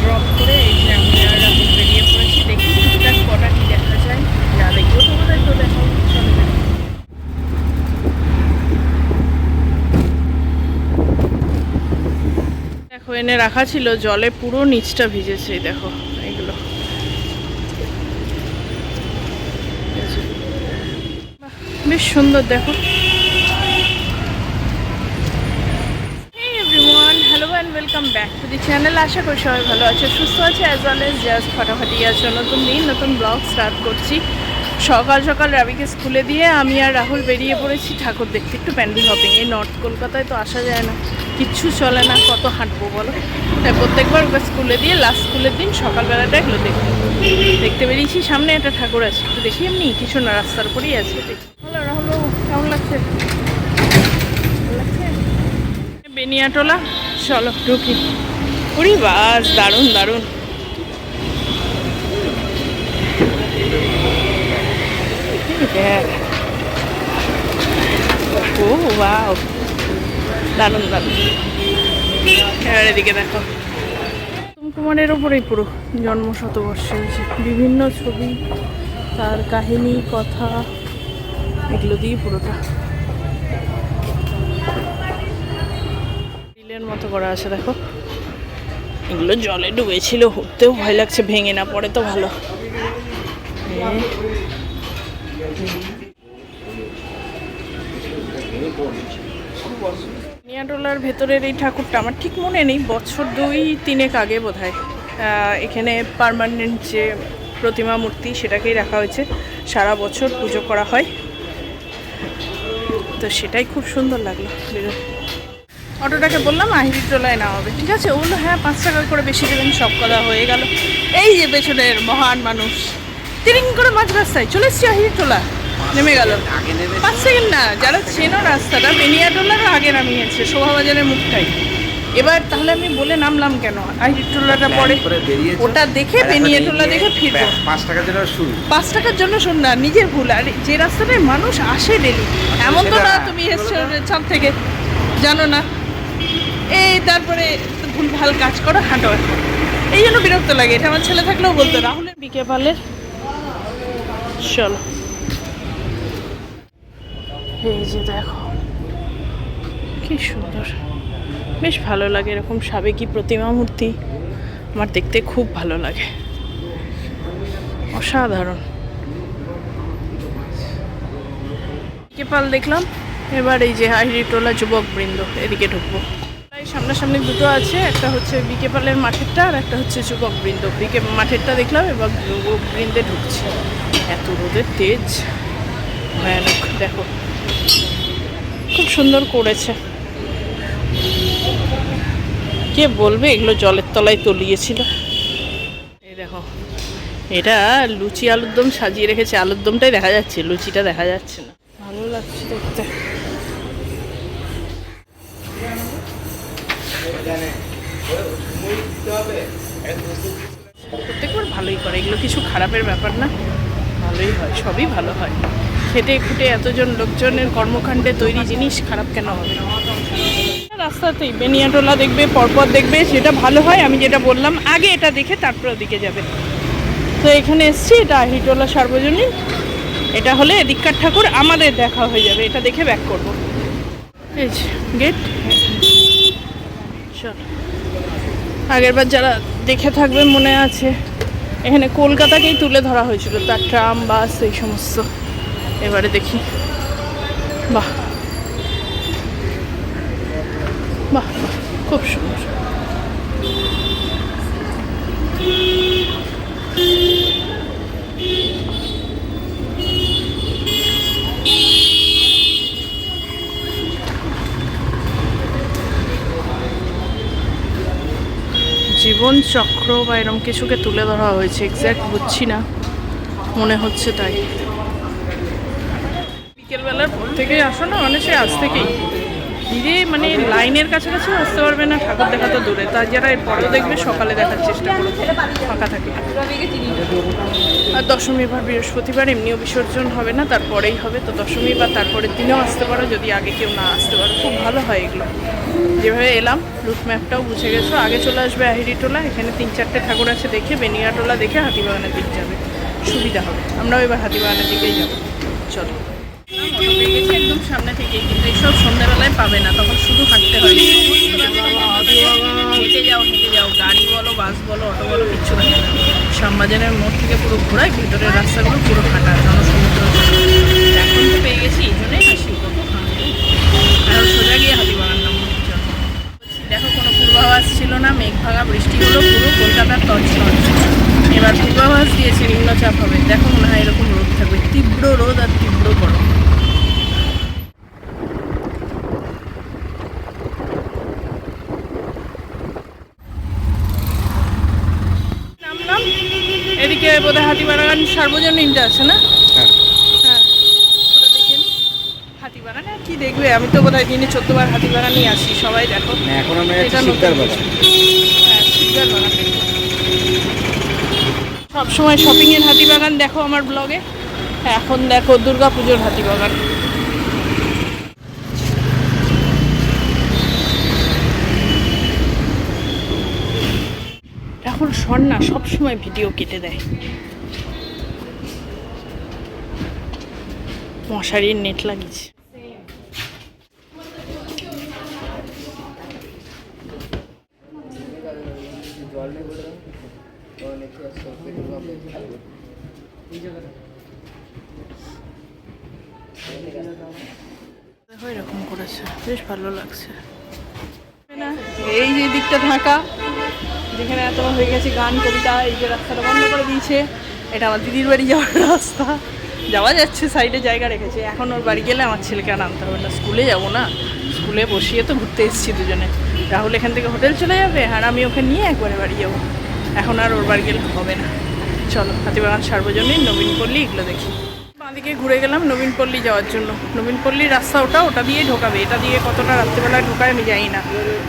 Drop করে এই যে আমি আর বেরিয়ে পড়েছি, দেখি টুকটাক কটা দেখা যায়। যা দেখব তোমাদের তো দেখা এনে রাখা ছিল জলে পুরো নিচটা ভিজেছে দেখো, এগুলো। বেশ সুন্দর, দেখো। Back to the channel. আশা করি সবাই ভালো আছে, সুস্থ আছে। অ্যাজ ওয়েল এজ জাস্ট ফাটাফাটি আছে নতুন দিন, নতুন ব্লগ স্টার্ট করছি। সকাল সকাল রাবিকে স্কুলে দিয়ে আমি আর রাহুল বেরিয়ে পড়েছি। ঠাকুর দেখতে একটু প্যান্ডেল হপিং এই নর্থ কলকাতায় তো আসা যায় না। কিচ্ছু চলে না। কত হাঁটবো বলো? তাই প্রত্যেকবার ওকে স্কুলে দিয়ে লাস্ট স্কুলের দিন সকালবেলাটা এগুলো দেখতে। দেখতে বেরিয়েছি। সামনে একটা ঠাকুর আছে। একটু দেখি এমনি। কিছু না, রাস্তার উপরেই আছে। দেখি হলো রাহুল কেমন লাগছে? বেনিয়াটোলা? চলো, ঢুকি। উড়ি, বাস, দারুণ দারুণ। ও, ওয়াও। দারুণ দারুণ। এবার এদিকে দেখো। কুমারের ওপরেই পুরো জন্ম শতবর্ষে হয়েছে। বিভিন্ন ছবি, তার কাহিনী, কথা, এগুলো দিয়ে পুরোটা। রিলের মতো করা আছে, দেখো। এগুলো জলে ডুবেছিল, উঠতেও ভয় লাগছে, ভেঙে না পড়ে তো ভালো। নিয়াটোলার ভেতরের এই ঠাকুরটা আমার ঠিক মনে নেই, বছর দুই তিনেক আগে বোধ এখানে পার্মানেন্ট যে প্রতিমা মূর্তি সেটাকেই রাখা হয়েছে। সারা বছর পুজো করা হয়। তো সেটাই খুব সুন্দর লাগল। অটোটাকে বললাম আহিরির টোলায় নামাবে ঠিক আছে ও বলল হ্যাঁ পাঁচ টাকা করে বেশি দেবেন সব কথা হয়ে গেল। এই যে পেছনের মহান মানুষ। তিরিং করে মাঝ রাস্তায় চলে এসছি আহিরির টোলা নেমে গেল। পাঁচ সেকেন্ড না যারা চেনো রাস্তাটা বেনিয়াটোলারও আগে নামিয়েছে শোভাবাজারের মুখটাই। এবার তাহলে আমি বলে নামলাম কেন? আহিরির টোলাটা পরে। ওটা দেখে বেনিয়াটোলা দেখে ফিরবো। পাঁচ টাকার জন্য শুরু। পাঁচ টাকার জন্য শুন না নিজের ভুল। আর যে রাস্তাটায় মানুষ আসে ডেলি এমন তো না তুমি এসছো ছাদ থেকে। জানো না এই, তারপরে ভুল, ভালো কাজ করো, হাঁটো এই জন্য বিরক্ত লাগে, এটা আমার ছেলে থাকলেও বলতো, রাহুলের বিকে পালের। চলো। এই যে দেখো, কি সুন্দর। বেশ ভালো লাগে এরকম সাবেকি প্রতিমা মূর্তি। আমার দেখতে খুব ভালো লাগে। অসাধারণ। কেপাল দেখলাম, এবার এই যে হাইরিটোলা যুবক বৃন্দ এদিকে ঢুকবো। সামনাসামনি দুটো আছে, একটা হচ্ছে বিকে পালের মাঠেরটা আর একটা হচ্ছে যুবক বৃন্দ বিকে মাঠেরটা দেখলাম এবার যুবক বৃন্দে ঢুকছি। এত রোদের তেজ, ভয়ানক, দেখো। খুব সুন্দর করেছে। কে বলবে? এগুলো জলের তলায় তলিয়েছিল। এই দেখো, এটা লুচি আলুর দম সাজিয়ে রেখেছে। আলুর দমটাই দেখা যাচ্ছে, লুচিটা দেখা যাচ্ছে না। ভালো লাগছে দেখতে। ভালোই করে। এগুলো কিছু খারাপের ব্যাপার না। ভালোই হয়, সবই ভালো হয়। খেটে খুঁটে এতজন লোকজনের কর্মকাণ্ডে তৈরি জিনিস খারাপ কেন হবে? রাস্তাতেই বেনিয়াটোলা দেখবে, পরপর দেখবে, সেটা ভালো হয়, আমি যেটা বললাম, আগে এটা দেখে তারপর ওদিকে যাবে। তো এখানে এসছি, এটা আহিটোলা সার্বজনীন। এটা হলে এদিককার ঠাকুর, আমাদের দেখা হয়ে যাবে, এটা দেখে ব্যাক করব। গেট আগেরবার যারা দেখে থাকবে, মনে আছে। এখানে কলকাতাকেই তুলে ধরা হয়েছিল, তার ট্রাম, বাস, এই সমস্ত। এবারে দেখি। বাহ। বাহ খুব সুন্দর। জীবন চক্র বা এরম কিছুকে তুলে ধরা হয়েছে এক্স্যাক্ট বুঝছি না। মনে হচ্ছে তাই। বিকেলবেলার পর থেকেই আসো না মানে সে আজ থেকেই? ভিড়ে মানে লাইনের কাছাকাছি আসতে পারবে না, ঠাকুর দেখা তো দূরে। তার যারা পরেও দেখবে, সকালে দেখার চেষ্টা করবে ফাঁকা থাকে। আর দশমী বা বৃহস্পতিবার এমনিও বিসর্জন হবে না, তারপরেই হবে। তো দশমী বা তারপরের দিনেও আসতে পারো, যদি আগে কেউ না আসতে পারো। খুব ভালো হয় এগুলো। যেভাবে এলাম, রুট ম্যাপটাও বুঝে গেছো। আগে চলে আসবে আহিরিটোলা এখানে তিন চারটে ঠাকুর আছে দেখে বেনিয়াটোলা দেখে হাতিবাগানের দিক যাবে। সুবিধা হবে। আমরাও এবার হাতিবাগানের দিকেই যাব। চলো। একদম সামনে কিন্তু এইসব পাবে না, তখন শুধু যাও যাও, গাড়ি বলো, বাস বলো, অটো বলো শ্যামবাজারের মোড় থেকে পুরো ঘোরায় ভিতরের রাস্তাগুলো পুরো ফাঁকা জনসমুদ্র। এখন তো পেয়ে গেছি, এই জন্যই সোজা গিয়ে নাম দেখো, কোনো পূর্বাভাস ছিল না মেঘ ভাঙা বৃষ্টি হলো পুরো কলকাতার তছনছ। এবার পূর্বাভাস দিয়েছে নিম্নচাপ হবে। দেখো, মনে হয় এরকম রোদ থাকবে। তীব্র রোদ আর তীব্র গরম নামলাম এদিকে বোধহয় হাতিবাগান সার্বজনীনটা আছে না? হ্যাঁ। হ্যাঁ। ওটা দেখে নিই। হাতিবাগানে আর কি দেখবে? আমি তো বোধহয় দিনে চোদ্দবার হাতিবাগানই আসি সবাই দেখো। এখন আমরা এটা নতুন হ্যাঁ শিকদার বাগান। সবসময় শপিংয়ের হাতিবাগান দেখো আমার ব্লগে এখন দেখো দুর্গা পুজোর হাতিবাগান। এখন স্বর্ণা সবসময় ভিডিও কেটে দেয়। মশারির নেট লাগিয়েছে। দেখো এরকম করেছে, বেশ ভালো লাগছে। এই যে দিকটা ঢাকা, যেখানে এত হয়ে গেছে গান, কবিতা, এই যে রাস্তাটা বন্ধ করে দিয়েছে, এটা আমার দিদির বাড়ি যাওয়ার রাস্তা। যাওয়া যাচ্ছে সাইডে জায়গা রেখেছে। এখন ওর বাড়ি গেলে আমার ছেলেকে আর আনতে হবে না। স্কুলে যাব না। স্কুলে বসিয়ে তো ঘুরতে এসেছি দুজনে। রাহুল এখান থেকে হোটেল চলে যাবে আর আমি ওকে নিয়ে একবারে বাড়ি যাব। এখন আর ওর বাড়ি গেলে হবে না। চলো, হাতিবাগান সার্বজনীন, নবীন পল্লী, এগুলো দেখি। বাঁদিকে ঘুরে গেলাম নবীন নবীনপল্লী যাওয়ার জন্য। নবীনপল্লীর রাস্তা ওটা ওটা দিয়ে ঢোকাবে। এটা দিয়ে কতটা রাত্রিবেলায় ঢোকায় আমি জানি না।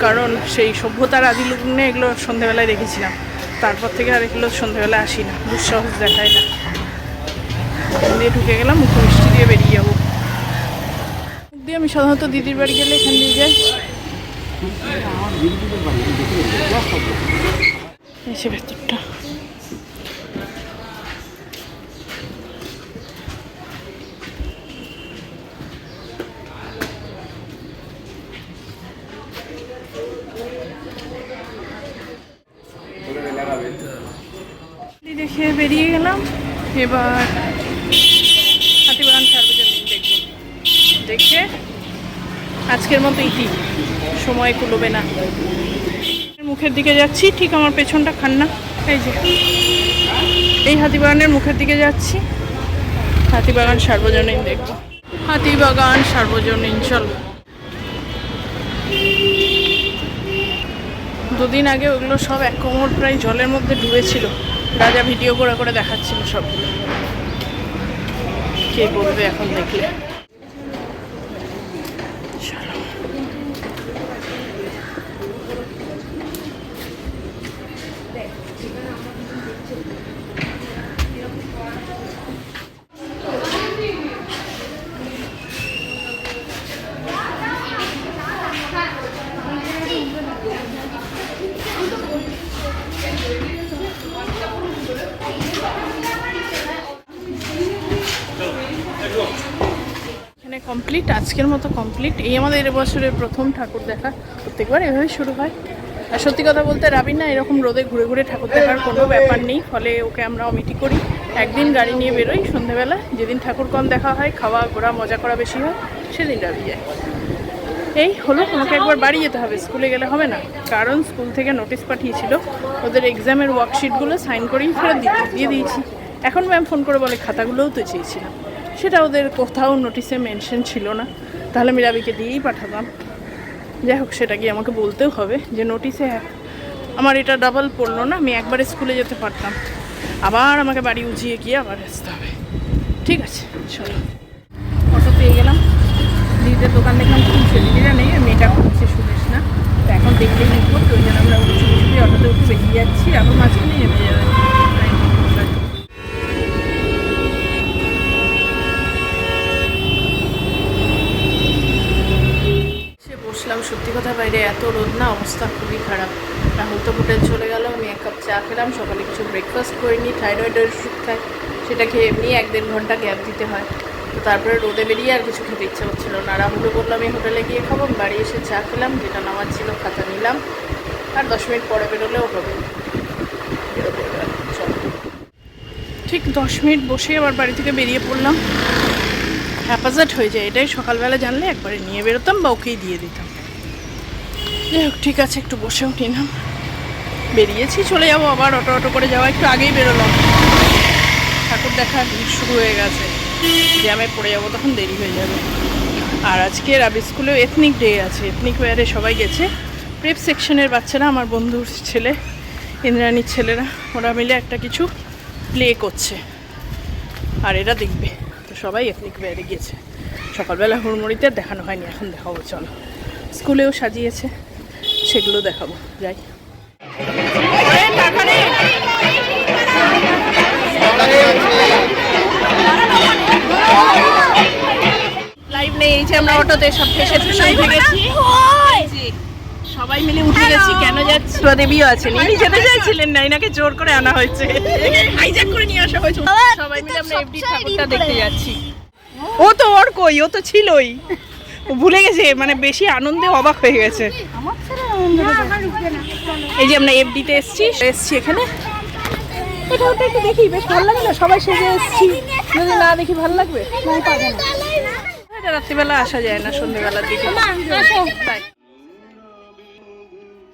কারণ সেই সভ্যতার আদি লগ্নে এগুলো সন্ধেবেলায় দেখেছিলাম। তারপর থেকে আর এগুলো সন্ধেবেলায় আসি না। দুঃসাহস দেখায় না। দিয়ে ঢুকে গেলাম, মুখ মিষ্টি দিয়ে বেরিয়ে যাব। মুখ দিয়ে আমি সাধারণত দিদির বাড়ি গেলে এখান দিয়ে যাই। এসে ভেতরটা। দেখে বেরিয়ে গেলাম। এবার হাতিবাগান সার্বজনীন দেখব দেখে আজকের মতো ইতি সময় কুলোবে না। মুখের দিকে যাচ্ছি, ঠিক আমার পেছনটা খান্না। এই যে। এই হাতিবাগানের মুখের দিকে যাচ্ছি। হাতিবাগান সার্বজনীন দেখব। হাতিবাগান সার্বজনীন, চল। দুদিন আগে ওগুলো সব এক কোমর প্রায় জলের মধ্যে ডুবেছিল। রাজা ভিডিও করে করে দেখাচ্ছিল সবগুলো। কে বলবে এখন দেখলে। কমপ্লিট আজকের মতো কমপ্লিট এই আমাদের এবছরের প্রথম ঠাকুর দেখা প্রত্যেকবার এভাবেই শুরু হয়। আর সত্যি কথা বলতে রাবি না এরকম রোদে ঘুরে ঘুরে ঠাকুর দেখার কোনো ব্যাপার নেই। ফলে ওকে আমরা অমিটি করি। একদিন গাড়ি নিয়ে বেরোই সন্ধেবেলা। যেদিন ঠাকুর কম দেখা হয়, খাওয়া, ঘোরা, মজা করা বেশি হয়, সেদিন রাবি যায়। এই হলো, তোমাকে একবার বাড়ি যেতে হবে। স্কুলে গেলে হবে না। কারণ স্কুল থেকে নোটিশ পাঠিয়েছিল। ওদের এক্সামের ওয়ার্কশিটগুলো সাইন করেই ফেরত দিয়ে দিয়েছি। এখন ম্যাম ফোন করে বলে, খাতাগুলোও তো চেয়েছিলাম। সেটা ওদের কোথাও নোটিশে মেনশন ছিল না। তাহলে আমি রাবিকে দিয়েই পাঠাতাম। যাই হোক, সেটা কি আমাকে বলতেও হবে যে নোটিশে আমার এটা ডাবল পড়ল না, আমি একবারে স্কুলে যেতে পারতাম। আবার আমাকে বাড়ি উজিয়ে গিয়ে আবার আসতে হবে। ঠিক আছে, চলো। অটো পেয়ে গেলাম দিদি ব্লাউজের দোকান দেখলাম খুলছে দিদিরা নেই আর মেয়েটা খুলছে সুদেশ না তো এখন দেখলেই রিপোর্ট ওই জন্য আমরা উঠছি উঠবি অটোতে উঠে বেরিয়ে যাচ্ছি এখন মাঝখানে নেমে যাবে সে বসলাম সত্যি কথা বাইরে এত রোদ না অবস্থা খুবই খারাপ রাহুল তো হোটেল চলে গেল, আমি এক কাপ চা খেলাম, সকালে কিছু ব্রেকফাস্ট করিনি থাইরয়েডের ওষুধ খাই সেটা খেয়ে এমনি এক দেড় ঘণ্টা গ্যাপ দিতে হয়। তো তারপরে রোদে বেরিয়ে আর কিছু খেতে ইচ্ছে হচ্ছিল না। রাহুলও বললাম আমি হোটেলে গিয়ে খাব বাড়ি এসে চা খেলাম, যেটা নামার ছিল, খাতা নিলাম, আর দশ মিনিট পরে বেরোলেও হবে ঠিক দশ মিনিট বসে আবার বাড়ি থেকে বেরিয়ে পড়লাম। হ্যাপাজার্ট হয়ে যায়, এটাই সকালবেলা জানলে একবারে নিয়ে বেরোতাম বা ওকেই দিয়ে দিতাম। যাই হোক, ঠিক আছে, একটু বসেও নিলাম। বেরিয়েছি, চলে যাব আবার অটো অটো করে যাওয়া, একটু আগেই বেরোলাম। ঠাকুর দেখা শুরু হয়ে গেছে। জ্যামে পড়ে যাব, তখন দেরি হয়ে যাবে। আর আজকে রাবি স্কুলেও এথনিক ডে আছে। এথনিক ওয়ারে সবাই গেছে। প্রেপ সেকশনের বাচ্চারা, আমার বন্ধুর ছেলে, ইন্দ্রাণীর ছেলেরা, ওরা মিলে একটা কিছু প্লে করছে। আর এরা দেখবে। তো সবাই এথনিক ওয়ারে গিয়েছে। সকালবেলা হুড়মুড়িতে দেখানো হয়নি। এখন দেখাবো, চলো। স্কুলেও সাজিয়েছে। সেগুলো দেখাবো। যাই। লাইভ নেই এই যে আমরা অটোতে সব ফেসে ফেসে উঠে গেছি। সবাই মিলে উঠে গেছি কেন যাচ্ছি? আছেন ইনি যেতে চাইছিলেন না জোর করে আনা হয়েছে। হাইজ্যাক করে নিয়ে আসা হয়েছে। সবাই মিলে আমরা এফডি ঠাকুরটা দেখতে যাচ্ছি। ও তো ওর কই ও তো ছিলই। ভুলে গেছে মানে বেশি আনন্দে অবাক হয়ে গেছে। এই যে আমরা এফডিতে এসছি এসছি এখানে। এটা ওটা একটু দেখি বেশ ভালো লাগে না সবাই সেজে এসছি। যদি না দেখি ভালো লাগবে? এটা রাত্রিবেলা আসা যায় না সন্ধ্যেবেলার দিকে।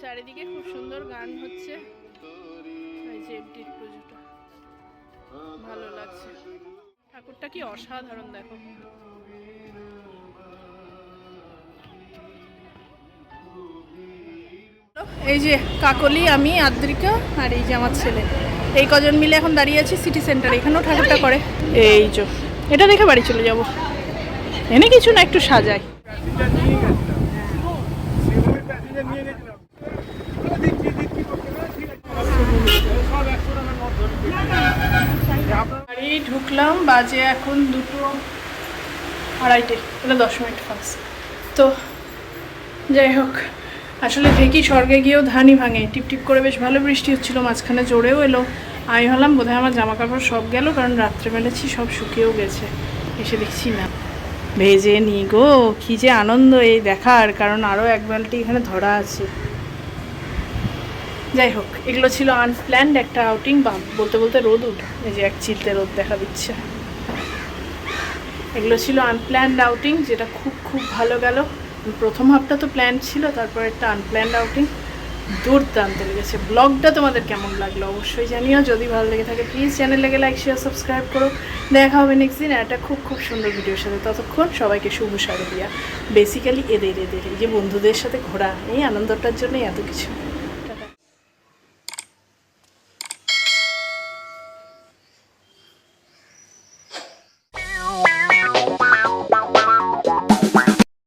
চারিদিকে খুব সুন্দর গান হচ্ছে। ভালো লাগছে। ঠাকুরটা কি অসাধারণ দেখো। এই যে কাকলি, আমি, আদ্রিকা আর এই যে আমার ছেলে। এই কজন মিলে এখন দাঁড়িয়ে আছি সিটি সেন্টারে এখানেও ঠাকুরটা করে। এই যে, এটা দেখে বাড়ি চলে যাব। এনে কিছু না, একটু সাজাই। বাড়ি ঢুকলাম, বাজে এখন দুটো আড়াইটে তাহলে দশ মিনিট ফার্স্ট তো, যাই হোক। আসলে ঢেকি স্বর্গে গিয়েও ধানই ভাঙে। টিপ টিপ করে বেশ ভালো বৃষ্টি হচ্ছিল, মাঝখানে জোরেও এলো। আমি হলাম বোধহয় আমার জামা কাপড় সব গেল, কারণ রাত্রে মেলেছি সব শুকিয়েও গেছে। এসে দেখছি না। ভেজে নি গো, কী যে আনন্দ এই দেখার, কারণ আরও এক বালতি এখানে ধরা আছে। যাই হোক, এগুলো ছিল আনপ্ল্যান্ড একটা আউটিং বা বলতে বলতে রোদ উঠে, এই যে এক চিলতে রোদ দেখা দিচ্ছে। এগুলো ছিল আনপ্ল্যান্ড আউটিং যেটা খুব খুব ভালো গেল। প্রথম হাফটা তো প্ল্যান ছিল, তারপর একটা আনপ্ল্যান্ড আউটিং দুর্দান্ত লেগেছে। ব্লগটা তোমাদের কেমন লাগল অবশ্যই জানিও। যদি ভালো লেগে থাকে প্লিজ চ্যানেলটাকে লাইক শেয়ার সাবস্ক্রাইব করো। দেখা হবে নেক্সট দিন। একটা খুব খুব সুন্দর ভিডিওর সাথে। ততক্ষণ সবাইকে শুভ শারদিয়া। বেসিক্যালি এদের এদের যে বন্ধুদের সাথে ঘোরা, এই আনন্দটার জন্যই এত কিছু।